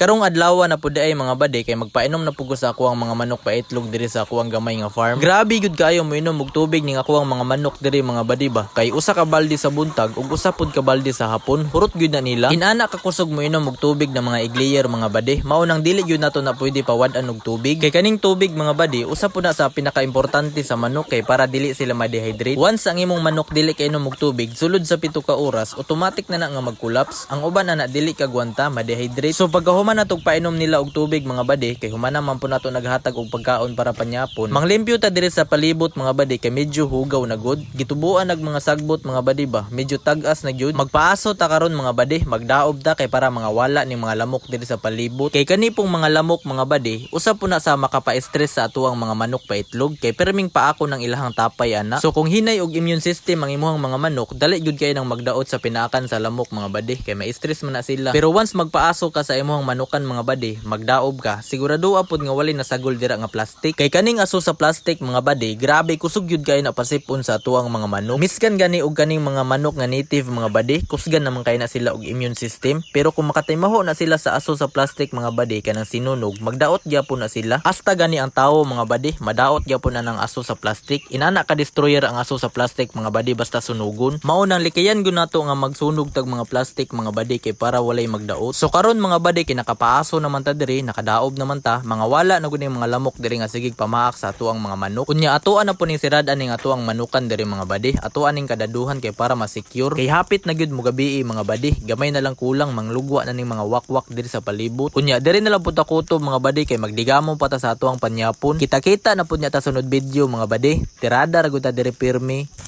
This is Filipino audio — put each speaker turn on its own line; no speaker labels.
Karong adlaw na pud ay mga bade kay magpainom na pugos sa ako ang mga manok pa itlog diri sa ako gamay nga farm. Grabe gud kayo mo inom og tubig ning ako ang mga manok diri mga bade ba. Kay usa ka balde sa buntag ug usa pud ka balde sa hapon. Hurot gud na nila. Inana ka kusog mo inom og tubig ng mga igliyer mga bade. Mao nang dili gyud nato na pwede pawad-an og tubig. Kay kaning tubig mga bade usa pud na sa pinaka-importante sa manok kay para dili sila ma-dehydrate. Once ang imong manok dili kay inom og tubig sulod sa pito ka oras automatic na na nga mag-collapse. Ang uban na na dili ka gwanta ma-dehydrate. So pagkahuman na tog painom nila og tubig mga bade kay humana man po nato naghatag og pagkaon para panyapon. Manglimpyo ta diri sa palibot mga bade kay medyo hugaw na gud. Gitubuan nag mga sagbot mga bade ba. Medyo tagas na gyud. Magpaaso ta karon mga bade, magdaob ta kay para mga wala ni mga lamok diri sa palibot. Kay kani pong mga lamok mga bade, usa po na sa makapa-stress sa atuang mga manok pa itlog kay perming pa ako ng ilahang tapay ana. So kung hinay og immune system ang imuhang mga manok, dali gyud kay nang magdaot sa pinaakan sa lamok mga bade kay may stress man na sila. Pero once magpaaso ka sa imuhang manukan mga bade, magdaob ka, sigurado apod nga walay nasagol dira nga plastic. Kay kaning aso sa plastic mga bade, grabe kusog gyud kay na pasipon sa atuang mga manok. Miskan gani og kaning mga manok nga native mga bade, kusgan naman kay na sila og immune system. Pero kung makatimaho na sila sa aso sa plastic mga bade kanang sinunog, magdaot gyapon na sila. Hasta gani ang tao mga bade, madaot gyapon na ng aso sa plastic. Inana ka destroyer ang aso sa plastic mga bade basta sunugon. Mao nang likayan gyud nato nga magsunog tag mga plastic mga bade kay para walay magdaot. So karon mga bade kay nakapaaso naman ta diri, nakadaob naman ta, mga wala na gud mga lamok diri nga sigig pamaak sa ato ang mga manok. Unya atoan na po ning sirad aning ato ang manukan diri mga bade. Atoan ning kadaduhan kay para ma-secure. Kay hapit na gyud mo gabi mga bade. Gamay na lang kulang manglugwa na ning mga wakwak diri sa palibot. Unya diri na lang pud ta kutob mga bade kay magdigamon pa ta sa ato ang panyapon. Kita-kita na pud niya ta sunod video mga bade. Tirada ra gud ta diri pirmi.